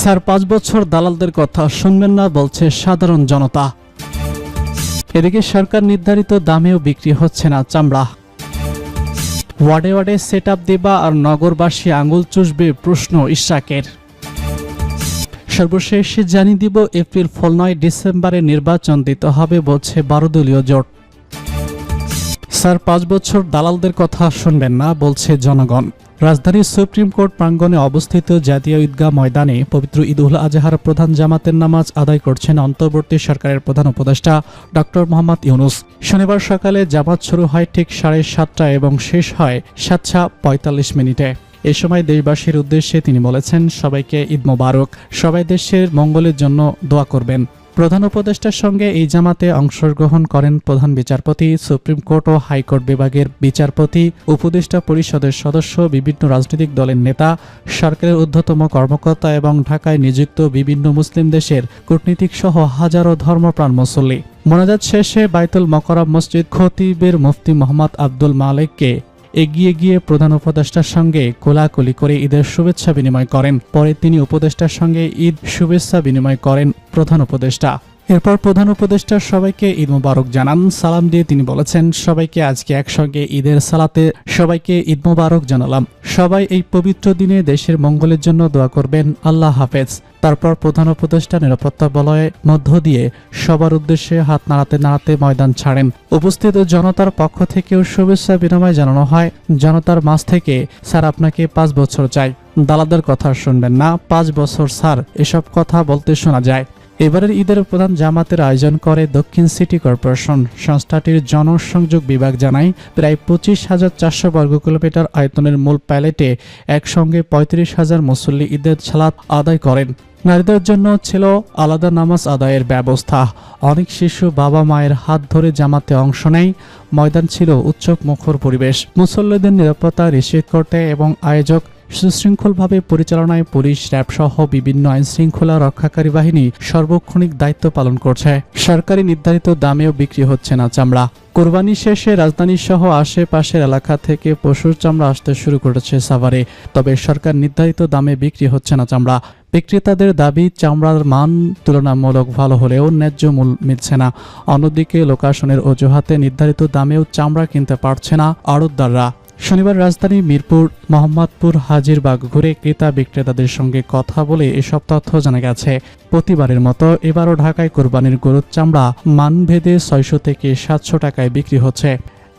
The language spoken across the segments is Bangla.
স্যার, পাঁচ বছর দালালদের কথা শুনবেন না, বলছে সাধারণ জনতা। এদিকে সরকার নির্ধারিত দামেও বিক্রি হচ্ছে না চামড়া। ওয়ার্ডে ওয়ার্ডে সেট আপ দেবা আর নগরবাসী আঙুল চুষবে প্রশ্ন ইশাকের। সর্বশেষ জানিয়ে দিব, এপ্রিল ফল নয়, ডিসেম্বরে নির্বাচন দিতে হবে, বলছে বারো দলীয় জোট। স্যার, পাঁচ বছর দালালদের কথা শুনবেন না, বলছে জনগণ। রাজধানীর সুপ্রিম কোর্ট প্রাঙ্গণে অবস্থিত জাতীয় ঈদগাহ ময়দানে পবিত্র ঈদ উল আজহার প্রধান জামাতের নামাজ আদায় করছেন অন্তর্বর্তী সরকারের প্রধান উপদেষ্টা ডক্টর মোহাম্মদ ইউনুস। শনিবার সকালে জামাত শুরু হয় ঠিক সাড়ে সাতটায় এবং শেষ হয় সাতটা পঁয়তাল্লিশ মিনিটে। এ সময় দেশবাসীর উদ্দেশ্যে তিনি বলেছেন, সবাইকে ঈদ মোবারক। সবাই দেশের মঙ্গলের জন্য দোয়া করবেন। প্রধান উপদেষ্টার সঙ্গে এই জামাতে অংশগ্রহণ করেন প্রধান বিচারপতি, সুপ্রিম কোর্ট ও হাইকোর্ট বিভাগের বিচারপতি, উপদেষ্টা পরিষদের সদস্য, বিভিন্ন রাজনৈতিক দলের নেতা, সরকারের ঊর্ধ্বতম কর্মকর্তা এবং ঢাকায় নিযুক্ত বিভিন্ন মুসলিম দেশের কূটনীতিক সহ হাজারো ধর্মপ্রাণ মুসল্লি। মোনাজাত শেষে বাইতুল মকরম মসজিদ খতিবের মুফতি মোহাম্মদ আব্দুল মালিককে এগিয়ে গিয়ে প্রধান উপদেষ্টার সঙ্গে কোলাকুলি করে ঈদের শুভেচ্ছা বিনিময় করেন। পরে তিনি উপদেষ্টার সঙ্গে ঈদ শুভেচ্ছা বিনিময় করেন প্রধান উপদেষ্টা। এরপর প্রধান উপদেষ্টা সবাইকে ঈদ মোবারক জানান। সালাম দিয়ে তিনি বলেছেন, সবাইকে আজকে একসঙ্গে ঈদের সালাতে সবাইকে ঈদ মোবারক জানালাম। সবাই এই পবিত্র দিনে দেশের মঙ্গলের জন্য দোয়া করবেন। আল্লাহ হাফেজ। তারপর প্রধান উপদেষ্টা নিরাপত্তা বলয়ের মধ্য দিয়ে সবার উদ্দেশ্যে হাত নাড়াতে নাড়াতে ময়দান ছাড়েন। উপস্থিত জনতার পক্ষ থেকেও শুভেচ্ছা বিনিময় জানানো হয়। জনতার মাঝ থেকে, স্যার, আপনাকে পাঁচ বছর চাই। দালাদের কথা শুনবেন না। পাঁচ বছর, স্যার, এসব কথা বলতে শোনা যায়। এবারের ঈদের প্রধান জামাতের আয়োজন করে দক্ষিণ সিটি কর্পোরেশন। সংস্থাটির জনসংযোগ বিভাগ জানায়, প্রায় পঁচিশ হাজার চারশো বর্গ কিলোমিটার আয়তনের মূল প্যালেটে একসঙ্গে পঁয়ত্রিশ হাজার মুসল্লি ঈদের ছালাত আদায় করেন। নারীদের জন্য ছিল আলাদা নামাজ আদায়ের ব্যবস্থা। অনেক শিশু বাবা মায়ের হাত ধরে জামাতে অংশ নেয়। ময়দান ছিল উৎসব মুখর পরিবেশ। মুসল্লিদের নিরাপত্তা নিশ্চিত করতে এবং আয়োজক সুশৃঙ্খলভাবে পরিচালনায় পুলিশ, র্যাব সহ বিভিন্ন আইন শৃঙ্খলা রক্ষাকারী বাহিনী সর্বক্ষণিক দায়িত্ব পালন করছে। সরকারি নির্ধারিত দামেও বিক্রি হচ্ছে না চামড়া। কোরবানি শেষে রাজধানী সহ আশেপাশের এলাকা থেকে পশুর চামড়া আসতে শুরু করেছে সাভারে। তবে সরকার নির্ধারিত দামে বিক্রি হচ্ছে না চামড়া। বিক্রেতাদের দাবি, চামড়ার মান তুলনামূলক ভালো হলেও ন্যায্য মূল মিলছে না। অন্যদিকে লোকাশনের অজুহাতে নির্ধারিত দামেও চামড়া কিনতে পারছে না আড়তদাররা। শনিবার রাজধানী মিরপুর, মোহাম্মদপুর হাজিরবাগ ঘুরে ক্রেতা বিক্রেতাদের সঙ্গে কথা বলে এসব তথ্য জানা গেছে। প্রতিবারের মতো এবারও ঢাকায় কোরবানির গরুর চামড়া মানভেদে ছয়শো থেকে সাতশো টাকায় বিক্রি হচ্ছে।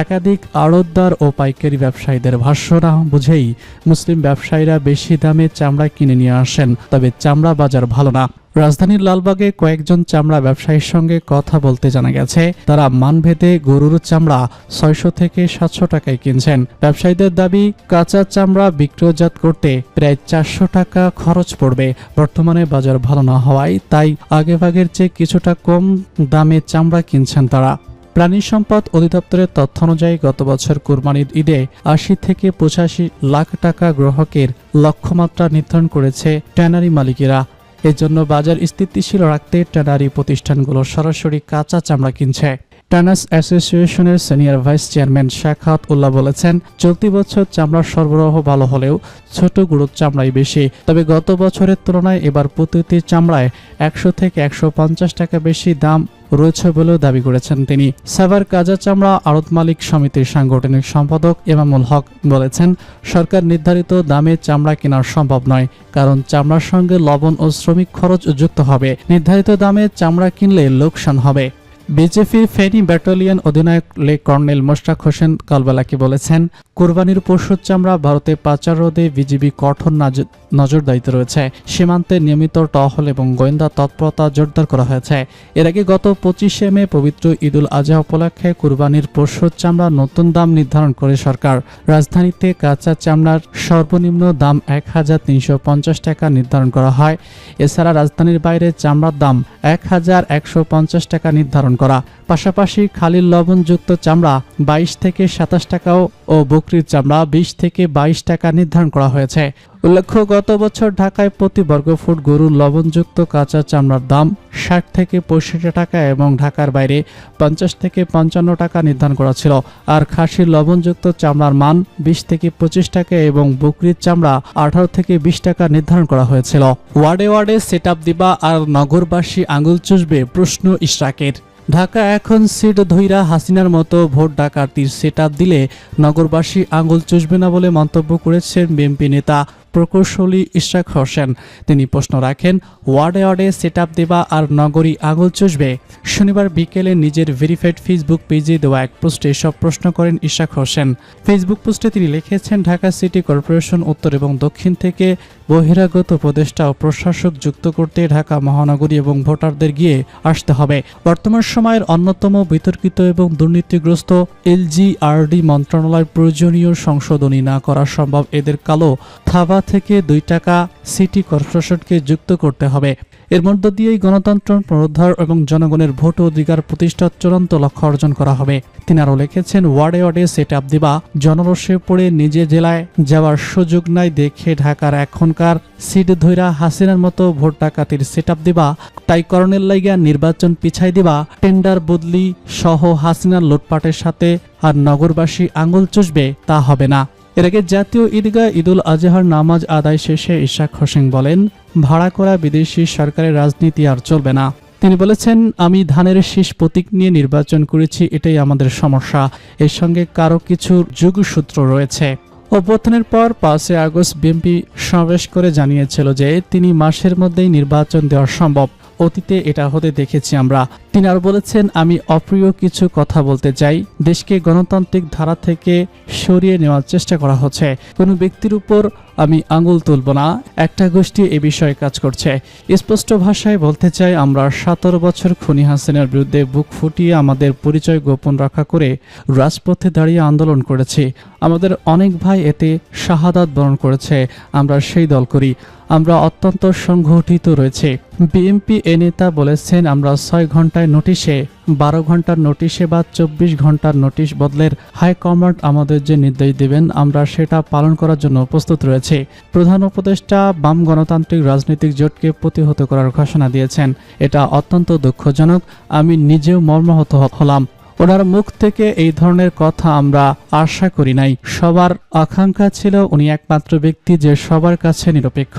একাধিক আড়তদার ও পাইকারি ব্যবসায়ীদের ভাষ্য না বুঝেই মুসলিম ব্যবসায়ীরা বেশি দামে চামড়া কিনে নিয়ে আসেন, তবে চামড়া বাজার ভালো না। রাজধানীর লালবাগে কয়েকজন চামড়া ব্যবসায়ীর সঙ্গে কথা বলতে জানা গেছে, তারা মানভেদে গরুর চামড়া ছয়শো থেকে সাতশো টাকায় কিনছেন। ব্যবসায়ীদের দাবি, কাঁচা চামড়া বিক্রয়জাত করতে প্রায় চারশো টাকা খরচ পড়বে। বর্তমানে বাজার ভালো না হওয়ায় তাই আগেভাগের চেয়ে কিছুটা কম দামে চামড়া কিনছেন তারা। প্রাণী সম্পদ অধিদপ্তরের তথ্য অনুযায়ী গত বছর কোরবানির ঈদে আশি থেকে পঁচাশি লাখ টাকা গ্রাহকের লক্ষ্যমাত্রা নির্ধারণ করেছে ট্যানারি মালিকেরা। এজন্য বাজার স্থিতিশীল রাখতে ট্যানারি প্রতিষ্ঠানগুলো সরাসরি কাঁচা চামড়া কিনছে। টানাস অ্যাসোসিয়েশনের সিনিয়র ভাইস চেয়ারম্যান শাখাত উল্লাহ বলেছেন, চলতি বছর চামড়ার সরবরাহ ভালো হলেও ছোট গুঁড়োর চামড়াই বেশি। তবে গত বছরের তুলনায় এবার প্রতিটি চামড়ায় একশো থেকে একশো পঞ্চাশ টাকা বেশি দাম রয়েছে বলেও দাবি করেছেন তিনি। সাভার কাজা চামড়া আড়ত মালিক সমিতির সাংগঠনিক সম্পাদক এমামুল হক বলেছেন, সরকার নির্ধারিত দামে চামড়া কেনা সম্ভব নয়, কারণ চামড়ার সঙ্গে লবণ ও শ্রমিক খরচ যুক্ত হবে। নির্ধারিত দামে চামড়া কিনলে লোকসান হবে। বিজেপির ফেনী ব্যাটালিয়ন অধিনায়ক লে কর্নেল মোশতাক হোসেন কালবেলাকে বলেছেন, কোরবানির পশুর চামড়া ভারতে পাচার রোধে বিজিবি কঠোর নাজ- নজরদারিতে রয়েছে। সীমান্তে নিয়মিত টহল এবং গোয়েন্দা তৎপরতা জোরদার করা হয়েছে। এর আগে গত পঁচিশে মে পবিত্র ঈদুল আজহা উপলক্ষে কোরবানির পশুর চামড়া নতুন দাম নির্ধারণ করে সরকার। রাজধানীতে কাঁচা চামড়ার সর্বনিম্ন দাম এক হাজার তিনশো পঞ্চাশ টাকা নির্ধারণ করা হয়। এছাড়া রাজধানীর বাইরে চামড়ার দাম এক হাজার একশো পঞ্চাশ টাকা নির্ধারণ করা। পাশাপাশি খালির লবণযুক্ত চামড়া বাইশ থেকে সাতাশ টাকাও ও বকরির চামড়া বিশ থেকে বাইশ টাকা নির্ধারণ করা হয়েছে। উল্লেখ্য, গত বছর ঢাকায় প্রতি বর্গফুট গরুর লবণযুক্ত কাঁচা চামড়ার দাম ষাট থেকে পঁয়ষট্টি টাকা এবং ঢাকার বাইরে পঞ্চাশ থেকে পঞ্চান্ন টাকা নির্ধারণ করা ছিল। আর খাসির লবণযুক্ত চামড়ার মান বিশ থেকে পঁচিশ টাকা এবং বকরির চামড়া আঠারো থেকে বিশ টাকা নির্ধারণ করা হয়েছিল। ওয়ার্ডে ওয়ার্ডে সেট দিবা আর নগরবাসী আঙুল চুষবে প্রশ্ন ইশরাকের। ঢাকা এখন সিট ধৈরা হাসিনার মতো ভোট ডাকাতির সেট দিলে নগরবাসী আঙুল চুষবে না বলে মন্তব্য করেছেন বিএনপি নেতা প্রকৌশলী ইশরাক হোসেন। তিনি প্রশ্ন রাখেন, ওয়ার্ডে ওয়ার্ডে সেট দেবা আর নগরী আঙুল চুষবে? শনিবার বিকেলে নিজের ভেরিফাইড ফেসবুক পেজে দেওয়া এক পোস্টে সব প্রশ্ন করেন ইশাক হোসেন। ফেসবুক পোস্টে তিনি লিখেছেন, ঢাকা সিটি কর্পোরেশন উত্তর এবং দক্ষিণ থেকে বহিরাগত উপদেষ্টা ও প্রশাসক যুক্ত করতে ঢাকা মহানগরী এবং ভোটারদের গিয়ে আসতে হবে। বর্তমান সময়ের অন্যতম বিতর্কিত এবং দুর্নীতিগ্রস্ত এলজিআরডি মন্ত্রণালয় প্রয়োজনীয় সংশোধনী না করা সম্ভব। এদের কালো থাবা থেকে দুই টাকা সিটি কর্পোরেশনকে যুক্ত করতে হবে। এর মধ্য দিয়েই গণতন্ত্র, পুনরুদ্ধার এবং জনগণের ভোট অধিকার প্রতিষ্ঠার চূড়ান্ত লক্ষ্য অর্জন করা হবে। তিনি আরও লিখেছেন, ওয়ার্ডে ওয়ার্ডে সেট আপ দিবা। জনরসে পড়ে নিজে জেলায় যাওয়ার সুযোগ নাই দেখে ঢাকার এখনকার সিট ধৈরা হাসিনার মতো ভোট ডাকাতির সেট দিবা, তাই করণের লাইগা নির্বাচন পিছাই দিবা টেন্ডার বদলি সহ হাসিনার লুটপাটের সাথে আর নগরবাসী আঙুল চুষবে, তা হবে না। এর আগে জাতীয় ঈদগাহ ঈদুল আজহার নামাজ আদায় শেষে ইশাক হোসেন বলেন, ভাড়া করা বিদেশি সরকারের রাজনীতি আর চলবে না। তিনি বলেছেন, আমি ধানের শীষ প্রতীক নিয়ে নির্বাচন করেছি, এটাই আমাদের সমস্যা। এর সঙ্গে কারও কিছু যোগসূত্র রয়েছে। অভ্যর্থনের পর পাঁচই আগস্ট বিএনপি সমাবেশ করে জানিয়েছিল যে তিনি মাসের মধ্যেই নির্বাচন দেওয়া সম্ভব। অতীতে এটা হতে দেখেছি আমরা। তিনি আর বলেছেন, আমি অপ্রিয় কিছু কথা বলতে চাই। দেশকে গণতান্ত্রিক ধারা থেকে সরিয়ে নেওয়ার চেষ্টা করা হচ্ছে। কোনো ব্যক্তির উপর আমি আঙুল তুলব না। একটা গোষ্ঠী এ বিষয়ে কাজ করছে। স্পষ্ট ভাষায় বলতে চাই, আমরা সতেরো বছর খনি হাসিনের বিরুদ্ধে বুক ফুটিয়ে আমাদের পরিচয় গোপন রক্ষা করে রাজপথে দাঁড়িয়ে আন্দোলন করেছি। আমাদের অনেক ভাই এতে শাহাদাত বরণ করেছে। আমরা সেই দল করি। আমরা অত্যন্ত সংগঠিত রয়েছে। বিএনপি এ নেতা বলেছেন, আমরা ছয় ঘন্টায় নোটিশে, বারো ঘণ্টার নোটিশে বা চব্বিশ ঘণ্টার নোটিশ বদলের হাইকমান্ড আমাদের যে নির্দেশ দেবেন, আমরা সেটা পালন করার জন্য প্রস্তুত রয়েছে। প্রধান উপদেষ্টা বাম গণতান্ত্রিক রাজনৈতিক জোটকে প্রতিহত করার ঘোষণা দিয়েছেন। এটা অত্যন্ত দুঃখজনক। আমি নিজেও মর্মাহত হলাম। ওনার মুখ থেকে এই ধরনের কথা আমরা আশা করি নাই। সবার আকাঙ্ক্ষা ছিল উনি একমাত্র ব্যক্তি যে সবার কাছে নিরপেক্ষ।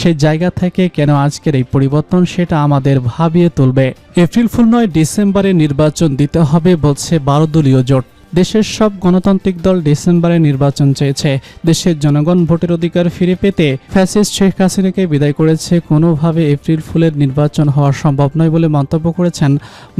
সেই জায়গা থেকে কেন আজকের এই পরিবর্তন সেটা আমাদের ভাবিয়ে তুলবে। এপ্রিল ফুল নয় ডিসেম্বরে নির্বাচন দিতে হবে বলছে বারো দলীয় জোট। দেশের সব গণতান্ত্রিক দল ডিসেম্বরে নির্বাচন চেয়েছে। দেশের জনগণ ভোটের অধিকার ফিরে পেতে ফ্যাসিস্ট শেখ হাসিনাকে বিদায় করেছে, কোনোভাবে এপ্রিল ফুলের নির্বাচন হওয়া সম্ভব নয় বলে মন্তব্য করেছেন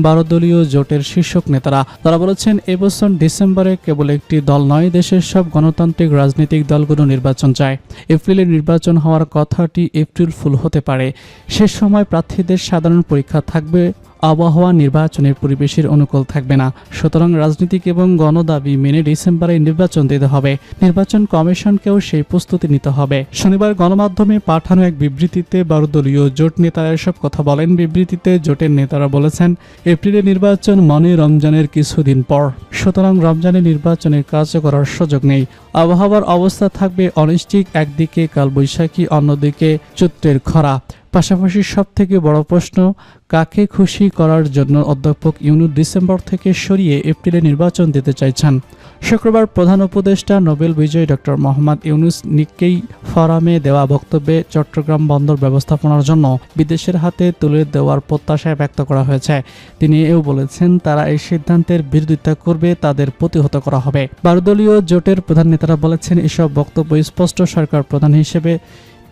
বারো দলীয় জোটের শীর্ষক নেতারা। তারা বলেছেন, এবছর ডিসেম্বরে কেবল একটি দল নয়, দেশের সব গণতান্ত্রিক রাজনৈতিক দলগুলো নির্বাচন চায়। এপ্রিলে নির্বাচন হওয়ার কথাটি এপ্রিল ফুল হতে পারে। সে সময় প্রার্থীদের সাধারণ পরীক্ষা থাকবে আবহাওয়া নির্বাচনের পরিবেশের অনুকূল থাকবে না। সুতরাং রাজনৈতিক এবং গণদাবি মেনে ডিসেম্বরে নির্বাচন দিতে হবে। নির্বাচন কমিশনকেও সেই প্রস্তুতি নিতে হবে। শনিবার গণমাধ্যমে পাঠানো এক বিবৃতিতে বারো দলীয় জোট নেতারা এসব কথা বলেন। বিবৃতিতে জোটের নেতারা বলেছেন, এপ্রিলে নির্বাচন মনে রমজানের কিছুদিন পর। সুতরাং রমজানে নির্বাচনের কাজ করার সুযোগ নেই। আবহাওয়ার অবস্থা থাকবে অনিশ্চিত। একদিকে কালবৈশাখী, অন্যদিকে চৈত্রের খরা। পাশাপাশি সব থেকে বড় প্রশ্ন, কাকে খুশি করার জন্য অধ্যাপক ইউনু ডিসেম্বর থেকে সরিয়ে এপ্রিলে নির্বাচন দিতে চাইছেন? শুক্রবার প্রধান উপদেষ্টা নোবেল বিজয়ী ডক্টর মোহাম্মদ ইউনুস নিকেই ফরামে দেওয়া বক্তব্যে চট্টগ্রাম বন্দর ব্যবস্থাপনার জন্য বিদেশের হাতে তুলে দেওয়ার প্রত্যাশা ব্যক্ত করা হয়েছে। তিনি এও বলেছেন, তারা এই সিদ্ধান্তের বিরোধিতা করবে, তাদের প্রতিহত করা হবে। বারোদলীয় জোটের প্রধান নেতারা বলেছেন, এসব বক্তব্য স্পষ্ট সরকার প্রধান হিসেবে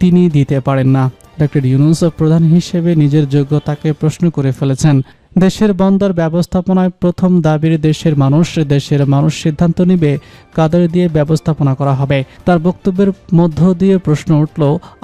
তিনি দিতে পারেন না। ডক্টর ইউনুস প্রধান হিসেবে নিজের যোগ্যতাকে প্রশ্ন করে ফেলেছেন। দেশের বন্দর ব্যবস্থাপনায় প্রথম দাবির দেশের মানুষ দেশের মানুষ সিদ্ধান্ত নিবে কাদের দিয়ে ব্যবস্থাপনা করা হবে। তার বক্তব্যের মধ্য দিয়ে প্রশ্ন উঠল,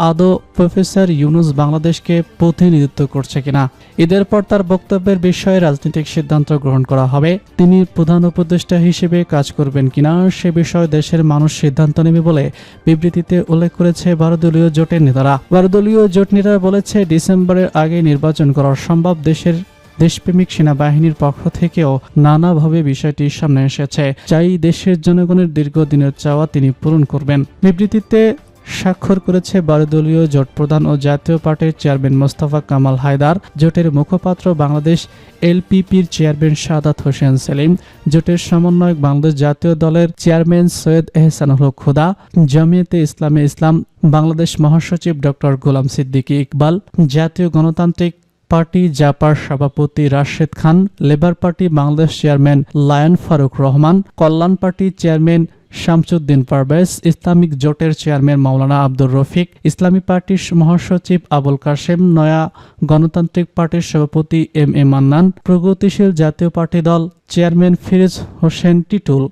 আদৌ প্রফেসর ইউনুস বাংলাদেশকে প্রতিনিধিত্ব করছে কিনা? ঈদের পর তার বক্তব্যের বিষয়ে রাজনৈতিক সিদ্ধান্ত গ্রহণ করা হবে। তিনি প্রধান উপদেষ্টা হিসেবে কাজ করবেন কিনা সে বিষয়ে দেশের মানুষ সিদ্ধান্ত নেবে বলে বিবৃতিতে উল্লেখ করেছে দলীয় জোটের নেতারা। দলীয় জোট নেতারা বলেছে, ডিসেম্বরের আগে নির্বাচন করা সম্ভব দেশের দেশপ্রেমিক সেনাবাহিনীর পক্ষ থেকেও নানাভাবে বিষয়টি সামনে এসেছে। চাই দেশের জনগণের দীর্ঘদিনের চাওয়া তিনি পূরণ করবেন। বিবৃতিতে স্বাক্ষর করেছে বারোদলীয় জোট প্রধান ও জাতীয় পার্টির চেয়ারম্যান মোস্তফা কামাল হায়দার। জোটের মুখপাত্র বাংলাদেশ এলপিপির চেয়ারম্যান সাদাত হোসেন সেলিম। জোটের সমন্বয়ক বাংলাদেশ জাতীয় দলের চেয়ারম্যান সৈয়দ এহসানুল হক খুদা জামিয়াতে ইসলামে ইসলাম। বাংলাদেশ মহাসচিব ডক্টর গোলাম সিদ্দিকী ইকবাল। জাতীয় গণতান্ত্রিক পার্টি জাপার সভাপতি Rashed Khan, Labour Party Bangladesh chairman lion Faruk Rahman, Kalyan party chairman Shamsuddin Parvez, Islamic জোটের চেয়ারম্যান মাওলানা আব্দুর রফিক, ইসলামী পার্টির মহাসচিব আবুল কাশেম, নয়া গণতান্ত্রিক পার্টির সভাপতি এম এ মান্নান, প্রগতিশীল জাতীয় পার্টি দল চেয়ারম্যান ফিরোজ হোসেন টিটুল।